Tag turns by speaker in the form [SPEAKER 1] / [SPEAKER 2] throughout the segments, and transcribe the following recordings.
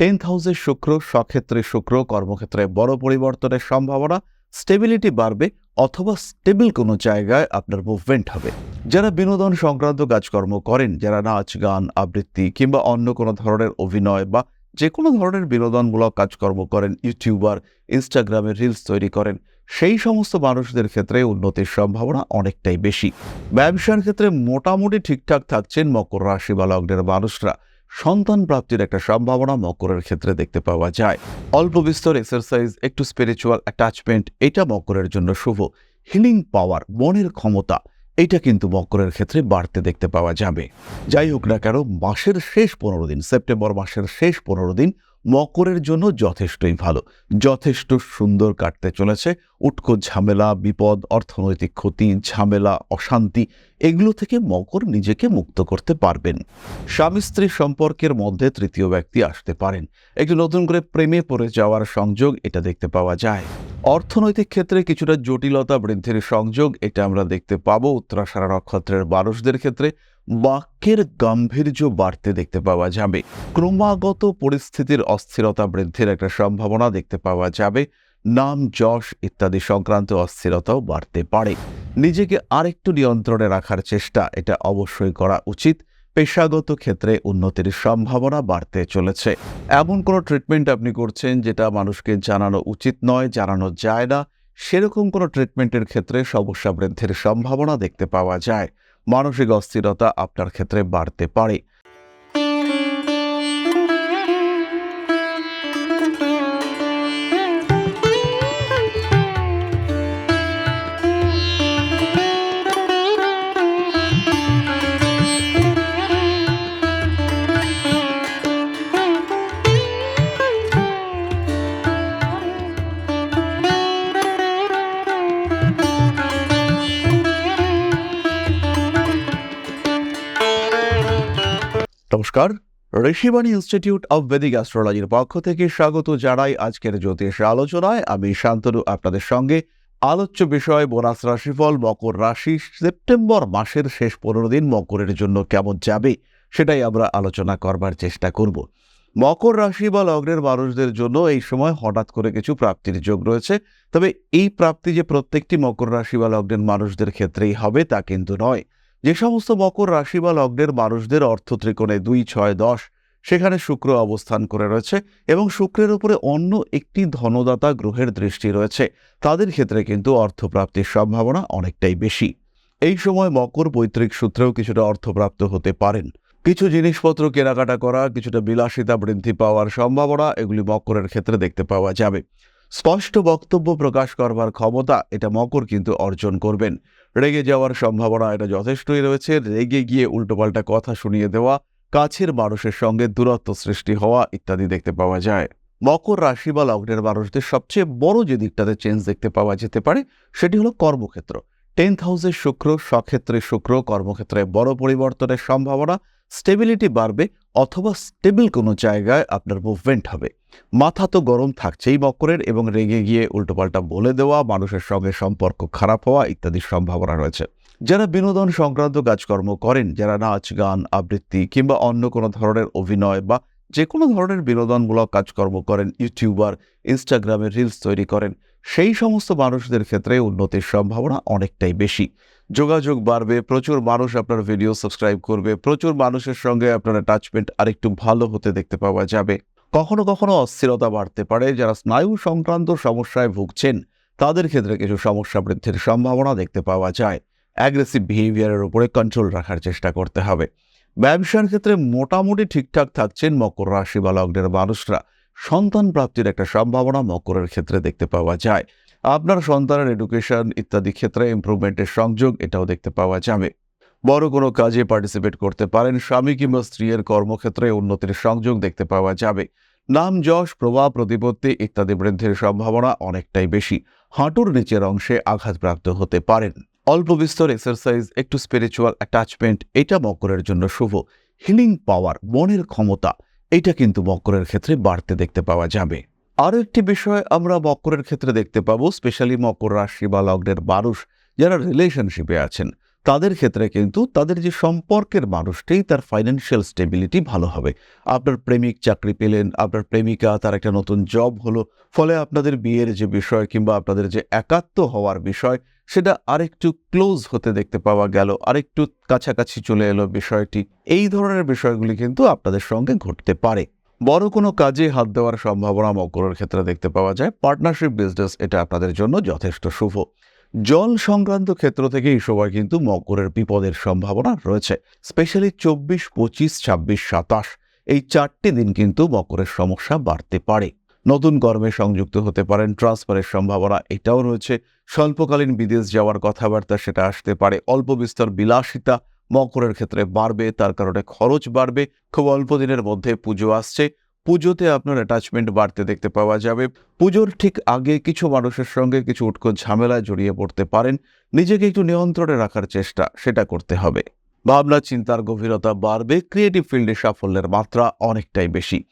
[SPEAKER 1] Tenth হাউসের শুক্র, স্বক্ষেত্রে শুক্র, কর্মক্ষেত্রে বড় পরিবর্তনের সম্ভাবনা, স্টেবিলিটি বাড়বে অথবা স্টেবল কোনো জায়গায় আপনার মুভমেন্ট হবে। যারা বিনোদন সংক্রান্ত কাজকর্ম করেন, যারা নাচ, গান, আবৃত্তি কিংবা অন্য কোনো ধরনের অভিনয় বা যে কোনো ধরনের বিনোদনমূলক কাজকর্ম করেন, ইউটিউবার, ইনস্টাগ্রামে রিলস তৈরি করেন, সেই সমস্ত মানুষদের ক্ষেত্রে উন্নতির সম্ভাবনা অনেকটাই বেশি। ব্যবসার ক্ষেত্রে মোটামুটি ঠিকঠাক থাকছেন মকর রাশি বা লগ্নের মানুষরা। সন্তান প্রাপ্তির একটা সম্ভাবনা মকরের ক্ষেত্রে দেখতে পাওয়া যায়। অল্প বিস্তর এক্সারসাইজ একটু স্পিরিচুয়াল অ্যাটাচমেন্ট এটা মকরের জন্য শুভ। হিলিং পাওয়ার মনের ক্ষমতা, এটা কিন্তু মকরের ক্ষেত্রে বাড়তে দেখতে পাওয়া যাবে। যাই হোক না কেন, মাসের শেষ পনেরো দিন, সেপ্টেম্বর মাসের শেষ পনেরো দিন মকরের জন্য যথেষ্টই ভালো। যথেষ্ট সুন্দর কাটতে চলেছে। উটকো ঝামেলা, বিপদ, অর্থনৈতিক ক্ষতি, ঝামেলা, অশান্তি, এগুলো থেকে মকর নিজেকে মুক্ত করতে পারবেন। স্বামী স্ত্রী সম্পর্কের মধ্যে তৃতীয় ব্যক্তি আসতে পারেন। একটি নতুন করে প্রেমে পড়ে যাওয়ার সংযোগ এটা দেখতে পাওয়া যায়। অর্থনৈতিক ক্ষেত্রে কিছুটা জটিলতা বৃদ্ধির সংযোগ এটা আমরা দেখতে পাবো। উত্তরাষাঢ়া নক্ষত্রের মানুষদের ক্ষেত্রে বাক্যের গাম্ভীর্য বাড়তে দেখতে পাওয়া যাবে। ক্রমাগত পরিস্থিতির অস্থিরতা বৃদ্ধির একটা সম্ভাবনা দেখতে পাওয়া যাবে। নাম, যশ ইত্যাদি সংক্রান্ত অস্থিরতাও বাড়তে পারে। নিজেকে আরেকটু নিয়ন্ত্রণে রাখার চেষ্টা, এটা অবশ্যই করা উচিত। পেশাগত ক্ষেত্রে উন্নতির সম্ভাবনা বাড়তে চলেছে। এমন কোনো ট্রিটমেন্ট আপনি করছেন যেটা মানুষকে জানানো উচিত নয়, জানানো যায় না। সেরকম কোনো ট্রিটমেন্টের ক্ষেত্রে সমস্যা বৃদ্ধির সম্ভাবনা দেখতে পাওয়া যায়। মানসিক অস্থিরতা আপনার ক্ষেত্রে বাড়তে পারে। নমস্কার। ঋষিবাণী ইনস্টিটিউট অব বেদিক অ্যাস্ট্রোলজির পক্ষ থেকে স্বাগত জানাই আজকের জ্যোতিষ আলোচনায়। আমি শান্তনু, আপনাদের সঙ্গে আলোচ্য বিষয় বোনাস রাশিফল, মকর রাশি, সেপ্টেম্বর মাসের শেষ পনেরো দিন মকরের জন্য কেমন যাবে সেটাই আমরা আলোচনা করবার চেষ্টা করব। মকর রাশি বা লগ্নের মানুষদের জন্য এই সময় হঠাৎ করে কিছু প্রাপ্তির যোগ রয়েছে। তবে এই প্রাপ্তি যে প্রত্যেকটি মকর রাশি বা লগ্নের মানুষদের ক্ষেত্রেই হবে তা কিন্তু নয়। যে সমস্ত মকর রাশি বা লগ্নের মানুষদের অর্থ ত্রিকোণে দুই, ছয়, দশ, সেখানে শুক্র অবস্থান করে রয়েছে এবং শুক্রের উপরে অন্য একটি ধনদাতা গ্রহের দৃষ্টি রয়েছে। তাদের ক্ষেত্রে কিন্তু অর্থপ্রাপ্তির সম্ভাবনা অনেকটাই বেশি। এই সময় মকর পৈতৃক সূত্রেও কিছুটা অর্থপ্রাপ্ত হতে পারেন। কিছু জিনিসপত্র কেনাকাটা করা, কিছুটা বিলাসিতা বৃদ্ধি পাওয়ার সম্ভাবনা, এগুলি মকরের ক্ষেত্রে দেখতে পাওয়া যাবে। স্পষ্ট বক্তব্য প্রকাশ করবার ক্ষমতা এটা মকর কিন্তু অর্জন করবেন। রেগে যাওয়ার সম্ভাবনা এটা যথেষ্টই রয়েছে। রেগে গিয়ে উল্টোপাল্টা কথা শুনিয়ে দেওয়া, কাছের মানুষের সঙ্গে দূরত্ব সৃষ্টি হওয়া ইত্যাদি দেখতে পাওয়া যায়। মকর রাশি বা লগ্নের মানুষদের সবচেয়ে বড় যে দিকটাতে চেঞ্জ দেখতে পাওয়া যেতে পারে, সেটি হলো কর্মক্ষেত্র। টেন্থ হাউসের শুক্র স্বক্ষেত্রে শুক্র, কর্মক্ষেত্রে বড় পরিবর্তনের সম্ভাবনা স্টেবিলিটি বাড়বে অথবা স্টেবল কোনো জায়গায় আপনার মুভমেন্ট হবে। মাথা তো গরম থাকছেই মকরের এবং রেগে গিয়ে উল্টোপাল্টা বলে দেওয়া, মানুষের সঙ্গে সম্পর্ক খারাপ হওয়া ইত্যাদির সম্ভাবনা রয়েছে। যারা বিনোদন সংক্রান্ত কাজকর্ম করেন, যারা নাচ, গান, আবৃত্তি কিংবা অন্য কোনো ধরনের অভিনয় বা যে কোনো ধরনের বিনোদনমূলক কাজকর্ম করেন, ইউটিউবার, ইনস্টাগ্রামে রিলস তৈরি করেন, সেই সমস্ত মানুষদের ক্ষেত্রে উন্নতির সম্ভাবনা অনেকটাই বেশি। যোগাযোগ বাড়বে, প্রচুর মানুষ আপনার ভিডিও সাবস্ক্রাইব করবে, প্রচুর মানুষের সঙ্গে আপনার অ্যাটাচমেন্ট আরেকটু ভালো হতে দেখতে পাওয়া যাবে। কখনো কখনো অস্থিরতা বাড়তে পারে, যারা স্নায়ু সংক্রান্ত সমস্যায় ভুগছেন, তাদের ক্ষেত্রে কিছু সমস্যা বৃদ্ধির সম্ভাবনা দেখতে পাওয়া যায়। অ্যাগ্রেসিভ বিহেভিয়ারের উপরে কন্ট্রোল রাখার চেষ্টা করতে হবে। ব্যবসার ক্ষেত্রে মোটামুটি ঠিকঠাক থাকছেন মকর রাশি বা লগ্নের মানুষরা। সন্তান প্রাপ্তির একটা সম্ভাবনা মকরের ক্ষেত্রে দেখতে পাওয়া যায়। আপনার সন্তানের এডুকেশন ইত্যাদি ক্ষেত্রে ইমপ্রুভমেন্টের সংযোগ এটাও দেখতে পাওয়া যাবে। বড় কোনো কাজে পার্টিসিপেট করতে পারেন স্বামী কিংবা স্ত্রীর কর্মক্ষেত্রে উন্নতির সংযোগ দেখতে পাওয়া যাবে। নাম, যশ, প্রভাব, প্রতিপত্তি ইত্যাদি বৃদ্ধির সম্ভাবনা অনেকটাই বেশি। হাঁটুর নিচের অংশে আঘাতপ্রাপ্ত হতে পারেন। অল্প বিস্তর এক্সারসাইজ একটু স্পিরিচুয়াল অ্যাটাচমেন্ট এটা মকরের জন্য শুভ। হিলিং পাওয়ার মনের ক্ষমতা, এটা কিন্তু মকরের ক্ষেত্রে বাড়তে দেখতে পাওয়া যাবে। আরও একটি বিষয় আমরা মকরের ক্ষেত্রে দেখতে পাবো স্পেশালি মকর রাশি বা লগ্নের মানুষ যারা রিলেশনশিপে আছেন, তাদের ক্ষেত্রে কিন্তু তাদের যে সম্পর্কের মানুষটি তার ফাইন্যান্সিয়াল স্টেবিলিটি ভালো হবে। আপনার প্রেমিক চাকরি পেলেন, আপনার প্রেমিকা তার একটা নতুন জব হলো, ফলে আপনাদের বিয়ের যে বিষয় কিংবা আপনাদের যে একাত্ম হওয়ার বিষয়, সেটা আরেকটু ক্লোজ হতে দেখতে পাওয়া গেল, আরেকটু কাছাকাছি চলে এলো বিষয়টি। এই ধরনের বিষয়গুলি কিন্তু আপনাদের সঙ্গে ঘটতে পারে। বড় কোনো কাজে হাত দেওয়ার সম্ভাবনা মকরের ক্ষেত্রে দেখতে পাওয়া যায়। পার্টনারশিপ বিজনেস এটা আপনাদের জন্য যথেষ্ট শুভ। জল সংক্রান্ত ক্ষেত্র থেকে এই সময় কিন্তু মকরের বিপদের সম্ভাবনা রয়েছে। স্পেশালি চব্বিশ, পঁচিশ, ছাব্বিশ, সাতাশ, এই চারটি দিন কিন্তু মকরের সমস্যা বাড়তে পারে। নতুন কর্মে সংযুক্ত হতে পারেন ট্রান্সফারের সম্ভাবনা এটাও রয়েছে। স্বল্পকালীন বিদেশ যাওয়ার কথাবার্তা সেটা আসতে পারে। অল্প বিস্তর বিলাসিতা মকরের ক্ষেত্রে বাড়বে, তার কারণে খরচ বাড়বে। খুব অল্প দিনের মধ্যে পুজো আসছে। পুজোতে আপনার অ্যাটাচমেন্ট বাড়তে দেখতে পাওয়া যাবে। পুজোর ঠিক আগে কিছু মানুষের সঙ্গে কিছু উৎকট ঝামেলায় জড়িয়ে পড়তে পারেন। নিজেকে একটু নিয়ন্ত্রণে রাখার চেষ্টা সেটা করতে হবে। ভাবনা, চিন্তার গভীরতা বাড়বে। ক্রিয়েটিভ ফিল্ডে সাফল্যের মাত্রা অনেকটাই বেশি।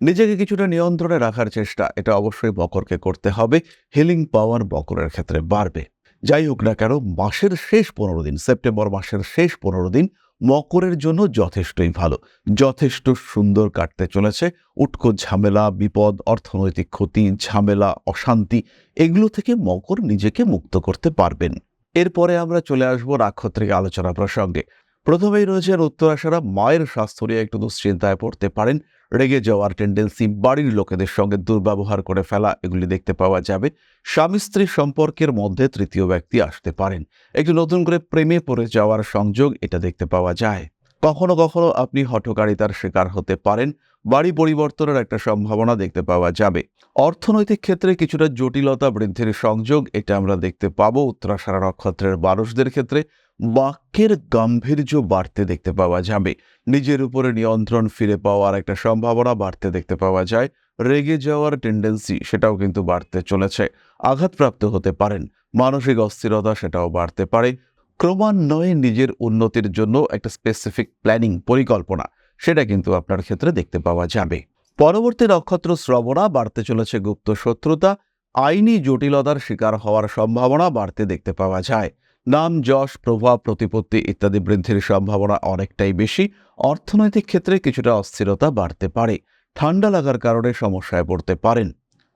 [SPEAKER 1] নিজেকে কিছুটা নিয়ন্ত্রণে রাখার চেষ্টা, এটা অবশ্যই বকরকে করতে হবে। হিলিং পাওয়ার বকরের ক্ষেত্রে বাড়বে। যাই হোক না কেন, মাসের শেষ পনেরো দিন, সেপ্টেম্বর মাসের শেষ পনেরো দিন মকরের জন্য যথেষ্টই ভালো। যথেষ্ট সুন্দর কাটতে চলেছে। উটকো ঝামেলা, বিপদ, অর্থনৈতিক ক্ষতি, ঝামেলা, অশান্তি, এগুলো থেকে মকর নিজেকে মুক্ত করতে পারবেন। এরপরে আমরা চলে আসব নাক্ষত্রিক আলোচনা প্রসঙ্গে। প্রথমেই রয়েছেন উত্তরাশারা মায়ের স্বাস্থ্য নিয়ে একটু দুশ্চিন্তায় পড়তে পারেন। রেগে যাওয়ার টেন্ডেন্সি বাড়ির লোকেদের সঙ্গে দুর্ব্যবহার করে ফেলা, এগুলি দেখতে পাওয়া যাবে। স্বামী স্ত্রী সম্পর্কের মধ্যে তৃতীয় ব্যক্তি আসতে পারেন। একটু নতুন করে প্রেমে পড়ে যাওয়ার সংযোগ এটা দেখতে পাওয়া যায়। কখনো কখনো আপনি হঠকারিতার শিকার হতে পারেন। বাড়ি পরিবর্তনের একটা সম্ভাবনা দেখতে পাওয়া যাবে। অর্থনৈতিক ক্ষেত্রে কিছুটা জটিলতা বৃদ্ধির সংযোগ এটা আমরা দেখতে পাবো। উত্তরাশারা নক্ষত্রের মানুষদের ক্ষেত্রে বাক্যের গাম্ভীর্য বাড়তে দেখতে পাওয়া যাবে। নিজের উপরে নিয়ন্ত্রণ ফিরে পাওয়ার একটা সম্ভাবনা বাড়তে দেখতে পাওয়া যায়। রেগে যাওয়ার টেন্ডেন্সি সেটাও কিন্তু বাড়তে চলেছে। আঘাতপ্রাপ্ত হতে পারেন। মানসিক অস্থিরতা সেটাও বাড়তে পারে। ক্রমান্বয়ে নিজের উন্নতির জন্য একটা স্পেসিফিক প্ল্যানিং পরিকল্পনা, সেটা কিন্তু আপনার ক্ষেত্রে দেখতে পাওয়া যাবে। পরবর্তী নক্ষত্র শ্রবণা, বাড়তে চলেছে গুপ্ত শত্রুতা। আইনি জটিলতার শিকার হওয়ার সম্ভাবনা বাড়তে দেখতে পাওয়া যায়। নাম, যশ, প্রভাব, প্রতিপত্তি ইত্যাদি বৃদ্ধির সম্ভাবনা অনেকটাই বেশি। অর্থনৈতিক ক্ষেত্রে কিছুটা অস্থিরতা বাড়তে পারে। ঠান্ডা লাগার কারণে সমস্যায় পড়তে পারেন।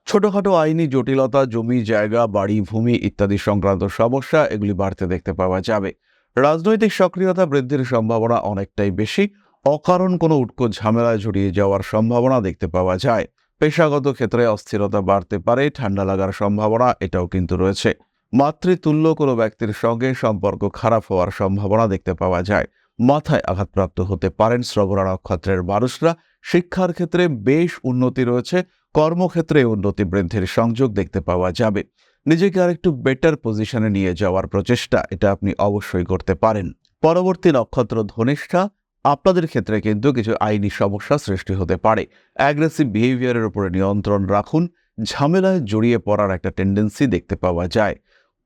[SPEAKER 1] ছোটখাটো আইনি জটিলতা, জমি, জায়গা, বাড়ি, ভূমি ইত্যাদি সংক্রান্ত সমস্যা, এগুলি বাড়তে দেখতে পাওয়া যাবে। রাজনৈতিক সক্রিয়তা বৃদ্ধির সম্ভাবনা অনেকটাই বেশি। অকারণ কোনো উটকো ঝামেলায় জড়িয়ে যাওয়ার সম্ভাবনা দেখতে পাওয়া যায়। পেশাগত ক্ষেত্রে অস্থিরতা বাড়তে পারে। ঠান্ডা লাগার সম্ভাবনা এটাও কিন্তু রয়েছে। মাতৃতুল্য কোনো ব্যক্তির সঙ্গে সম্পর্ক খারাপ হওয়ার সম্ভাবনা দেখতে পাওয়া যায়। মাথায় আঘাতপ্রাপ্ত হতে পারেন শ্রবণা নক্ষত্রের মানুষরা। শিক্ষার ক্ষেত্রে বেশ উন্নতি রয়েছে, কর্মক্ষেত্রে উন্নতি বৃদ্ধির সংযোগ দেখতে পাওয়া যাবে। নিজেকে আরেকটু বেটার পজিশনে নিয়ে যাওয়ার প্রচেষ্টা এটা আপনি অবশ্যই করতে পারেন। পরবর্তী নক্ষত্র ধনিষ্ঠা, আপনাদের ক্ষেত্রে কিন্তু কিছু আইনি সমস্যা সৃষ্টি হতে পারে। অ্যাগ্রেসিভ বিহেভিয়ারের উপরে নিয়ন্ত্রণ রাখুন। ঝামেলায় জড়িয়ে পড়ার একটা টেন্ডেন্সি দেখতে পাওয়া যায়।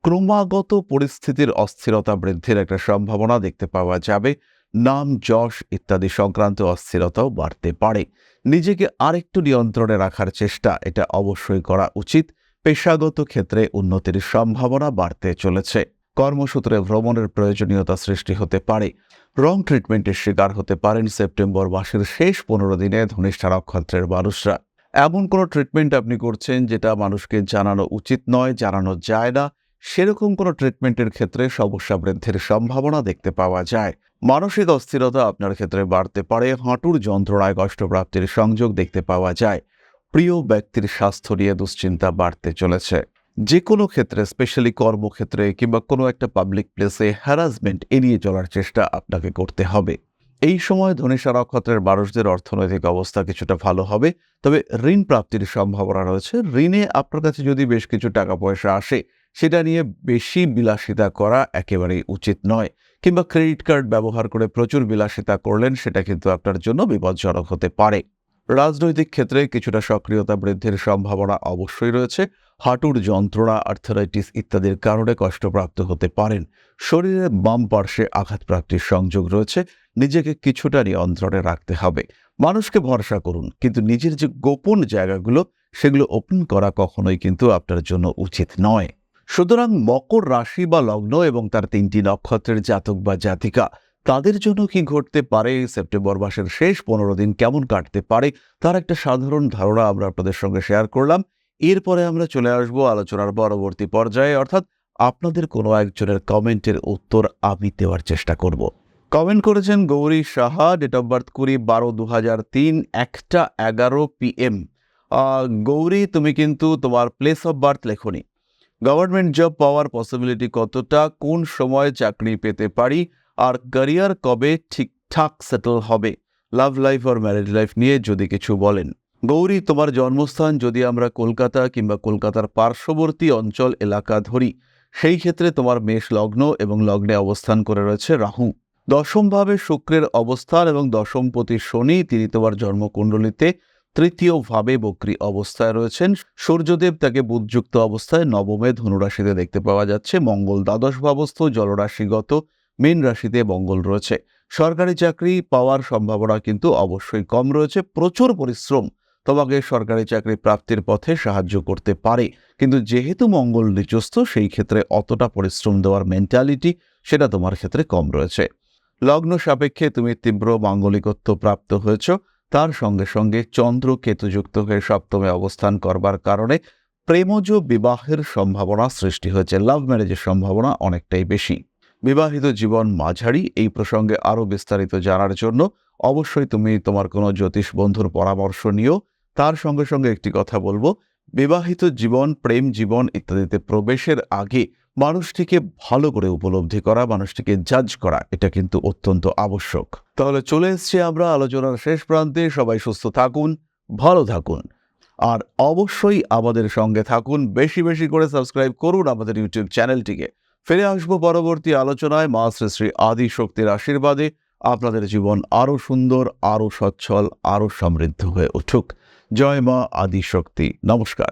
[SPEAKER 1] ক্রমাগত পরিস্থিতির অস্থিরতা বৃদ্ধির একটা সম্ভাবনা দেখতে পাওয়া যাবে। নাম, যশ ইত্যাদি সংক্রান্ত অস্থিরতাও বাড়তে পারে। নিজেকে আরেকটু নিয়ন্ত্রণে রাখার চেষ্টা, এটা অবশ্যই করা উচিত। পেশাগত ক্ষেত্রে উন্নতির সম্ভাবনা বাড়তে চলেছে। কর্মসূত্রে ভ্রমণের প্রয়োজনীয়তা সৃষ্টি হতে পারে। রং ট্রিটমেন্টের শিকার হতে পারেন সেপ্টেম্বর মাসের শেষ পনেরো দিনে ধনিষ্ঠা নক্ষত্রের মানুষরা। এমন কোনো ট্রিটমেন্ট আপনি করছেন যেটা মানুষকে জানানো উচিত নয়, জানানো যায় না। সেরকম কোনো ট্রিটমেন্টের ক্ষেত্রে সমস্যা বৃদ্ধির সম্ভাবনা দেখতে পাওয়া যায়। মানসিক অস্থিরতা আপনার ক্ষেত্রে বাড়তে পারে, হাঁটুর যন্ত্রণায় কষ্টপ্রাপ্তির সংযোগ দেখতে পাওয়া যায়। প্রিয় ব্যক্তির স্বাস্থ্য নিয়ে দুশ্চিন্তা বাড়তে চলেছে। যে কোনো ক্ষেত্রে স্পেশালি কর্মক্ষেত্রে কিংবা কোনো একটা পাবলিক প্লেসে হ্যারাসমেন্ট এড়িয়ে চলার চেষ্টা আপনাকে করতে হবে। এই সময় ধনিষা নক্ষত্রের মানুষদের অর্থনৈতিক অবস্থা কিছুটা ভালো হবে, তবে ঋণ প্রাপ্তির সম্ভাবনা রয়েছে। ঋণে আপনার কাছে যদি বেশ কিছু টাকা পয়সা আসে সেটা নিয়ে বেশি বিলাসিতা করা একেবারেই উচিত নয়। কিংবা ক্রেডিট কার্ড ব্যবহার করে প্রচুর বিলাসিতা করলেন, সেটা কিন্তু আপনার জন্য বিপজ্জনক হতে পারে। রাজনৈতিক ক্ষেত্রে কিছুটা সক্রিয়তা বৃদ্ধির সম্ভাবনা অবশ্যই রয়েছে। হাঁটুর যন্ত্রণা, আর্থারাইটিস ইত্যাদির কারণে কষ্টপ্রাপ্ত হতে পারেন। শরীরে বাম পার্শ্বে আঘাতপ্রাপ্তির সংযোগ রয়েছে। নিজেকে কিছুটা নিয়ন্ত্রণে রাখতে হবে। মানুষকে ভরসা করুন, কিন্তু নিজের যে গোপন জায়গাগুলো, সেগুলো ওপেন করা কখনোই কিন্তু আপনার জন্য উচিত নয়। সুতরাং মকর রাশি বা লগ্ন এবং তার তিনটি নক্ষত্রের জাতক বা জাতিকা, তাদের জন্য কি ঘটতে পারে? সেপ্টেম্বর মাসের শেষ পনেরো দিন কেমন কাটতে পারে? তার একটা সাধারণ ধারণা আমরা আপনাদের সঙ্গে শেয়ার করলাম। এরপরে আমরা চলে আসব আলোচনার পরবর্তী পর্যায়ে। অর্থাৎ আপনাদের কোনো একজনের কমেন্টের উত্তর আমি দেওয়ার চেষ্টা করব। কমেন্ট করেছেন Gouri Saha date of birth কুড়ি বারো দু হাজার তিন, একটা এগারো পিএম গৌরী, তুমি কিন্তু তোমার প্লেস অফ বার্থ লেখনি। গভর্নমেন্ট জব পাওয়ার পসিবিলিটি কতটা? কোন সময় চাকরি পেতে পারি? আর ক্যারিয়ার কবে ঠিকঠাক সেটেল হবে? লাভ লাইফ আর ম্যারেজ লাইফ নিয়ে যদি কিছু বলেন। গৌরী, তোমার জন্মস্থান যদি আমরা কলকাতা কিংবা কলকাতার পার্শ্ববর্তী অঞ্চল এলাকা ধরি, সেই ক্ষেত্রে তোমার মেষ লগ্ন এবং লগ্নে অবস্থান করে রয়েছে রাহু। দশমভাবে শুক্রের অবস্থান এবং দশমপতি শনি, তিনি তোমার জন্মকুণ্ডলিতে তৃতীয়ভাবে বক্রী অবস্থায় রয়েছেন। সূর্যদেব তাকে বুধযুক্ত অবস্থায় নবমে ধনুরাশিতে দেখতে পাওয়া যাচ্ছে। মঙ্গল দ্বাদশ ভাবস্থ জলরাশিগত, মীন রাশিতে মঙ্গল রয়েছে। সরকারি চাকরি পাওয়ার সম্ভাবনা কিন্তু অবশ্যই কম রয়েছে। প্রচুর পরিশ্রম তোমাকে সরকারি চাকরি প্রাপ্তির পথে সাহায্য করতে পারে। কিন্তু যেহেতু মঙ্গল নিচস্থ সেই ক্ষেত্রে অতটা পরিশ্রম দেওয়ার মেন্টালিটি সেটা তোমার ক্ষেত্রে কম রয়েছে। লগ্ন সাপেক্ষে তুমি তীব্র মাঙ্গলিকত্ব প্রাপ্ত হয়েছ। তার সঙ্গে সঙ্গে চন্দ্র কেতুযুক্ত হয়ে সপ্তমে অবস্থান করবার কারণে প্রেমজ বিবাহের সম্ভাবনা সৃষ্টি হয়েছে। লাভ ম্যারেজের সম্ভাবনা অনেকটাই বেশি। বিবাহিত জীবন মাঝারি, এই প্রসঙ্গে আরও বিস্তারিত জানার জন্য অবশ্যই তুমি তোমার কোনো জ্যোতিষ বন্ধুর পরামর্শ নিও। তার সঙ্গে সঙ্গে একটি কথা বলব, বিবাহিত জীবন, প্রেম জীবন ইত্যাদিতে প্রবেশের আগে মানুষটিকে ভালো করে উপলব্ধি করা, মানুষটিকে জাজ করা, এটা কিন্তু অত্যন্ত আবশ্যক। তাহলে চলে এসছি আমরা আলোচনার শেষ প্রান্তে। সবাই সুস্থ থাকুন, ভালো থাকুন। আর অবশ্যই আমাদের সঙ্গে থাকুন, বেশি বেশি করে সাবস্ক্রাইব করুন আমাদের ইউটিউব চ্যানেলটিকে ফিরে আসব পরবর্তী আলোচনায়। মা শ্রী শ্রী আদি শক্তির আশীর্বাদে আপনাদের জীবন আরও সুন্দর আরও সচ্ছল আরও সমৃদ্ধ হয়ে উঠুক। জয় মা আদি শক্তি। নমস্কার।